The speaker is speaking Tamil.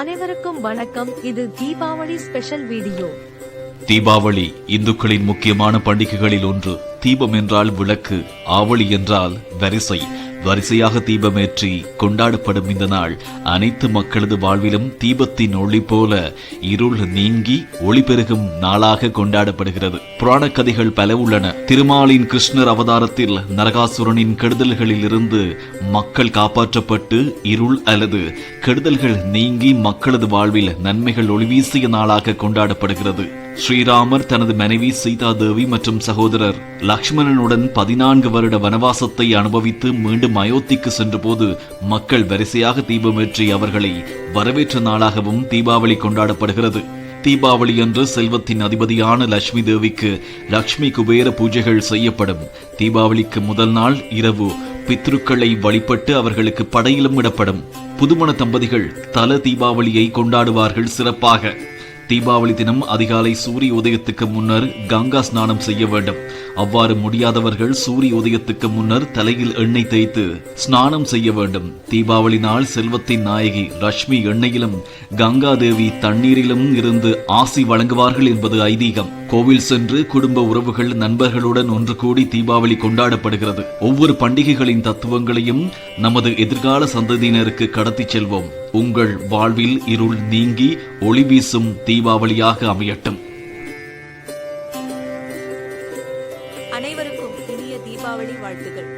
அனைவருக்கும் வணக்கம். இது தீபாவளி ஸ்பெஷல் வீடியோ. தீபாவளி இந்துக்களின் முக்கியமான பண்டிகைகளில் ஒன்று. தீபம் என்றால் விளக்கு ஆவளி என்றால் வரிசை. வரிசையாக தீபமேற்றி கொண்டாடப்படும் இந்த நாள் அனைத்து மக்களது வாழ்விலும் தீபத்தின் ஒளி போல இருள் நீங்கி ஒளி பெருகும் நாளாக கொண்டாடப்படுகிறது. புராண கதைகள் பல உள்ளன. திருமாலின் கிருஷ்ணர் அவதாரத்தில் நரகாசுரனின் கெடுதல்களில் இருந்து மக்கள் காப்பாற்றப்பட்டு இருள் அல்லது கெடுதல்கள் நீங்கி மக்களது வாழ்வில் நன்மைகள் ஒளிவீசிய நாளாக கொண்டாடப்படுகிறது. ஸ்ரீராமர் தனது மனைவி சீதா தேவி மற்றும் சகோதரர் லக்ஷ்மணனுடன் பதினான்கு வருட வனவாசத்தை அனுபவித்து மீண்டும் அயோத்திக்கு சென்றபோது மக்கள் வரிசையாக தீபமேற்றி அவர்களை வரவேற்ற நாளாகவும் தீபாவளி கொண்டாடப்படுகிறது. தீபாவளி அன்று செல்வத்தின் அதிபதியான லட்சுமி தேவிக்கு லட்சுமி குபேர பூஜைகள் செய்யப்படும். தீபாவளிக்கு முதல் நாள் இரவு பித்ருக்களை வழிபட்டு அவர்களுக்கு படையிலும் இடப்படும். புதுமண தம்பதிகள் தல தீபாவளியை கொண்டாடுவார்கள் சிறப்பாக. தீபாவளி தினம் அதிகாலை சூரிய உதயத்துக்கு முன்னர் கங்கா ஸ்நானம் செய்ய வேண்டும். அவ்வாறு முடியாதவர்கள் சூரிய உதயத்துக்கு முன்னர் தலையில் எண்ணெய் தேய்த்து ஸ்நானம் செய்ய வேண்டும். தீபாவளி நாள் செல்வத்தின் நாயகி லட்சுமி எண்ணெயிலும் கங்கா தேவி தண்ணீரிலும் இருந்து ஆசி வழங்குவார்கள் என்பது ஐதீகம். கோவில் சென்று குடும்ப உறவுகள் நண்பர்களுடன் ஒன்று கூடி தீபாவளி கொண்டாடப்படுகிறது. ஒவ்வொரு பண்டிகைகளின் தத்துவங்களையும் நமது எதிர்கால சந்ததியினருக்கு கடத்தி செல்வோம். உங்கள் வாழ்வில் இருள் நீங்கி ஒளி வீசும் தீபாவளியாக அமையட்டும். அனைவருக்கும் இனிய தீபாவளி வாழ்த்துகள்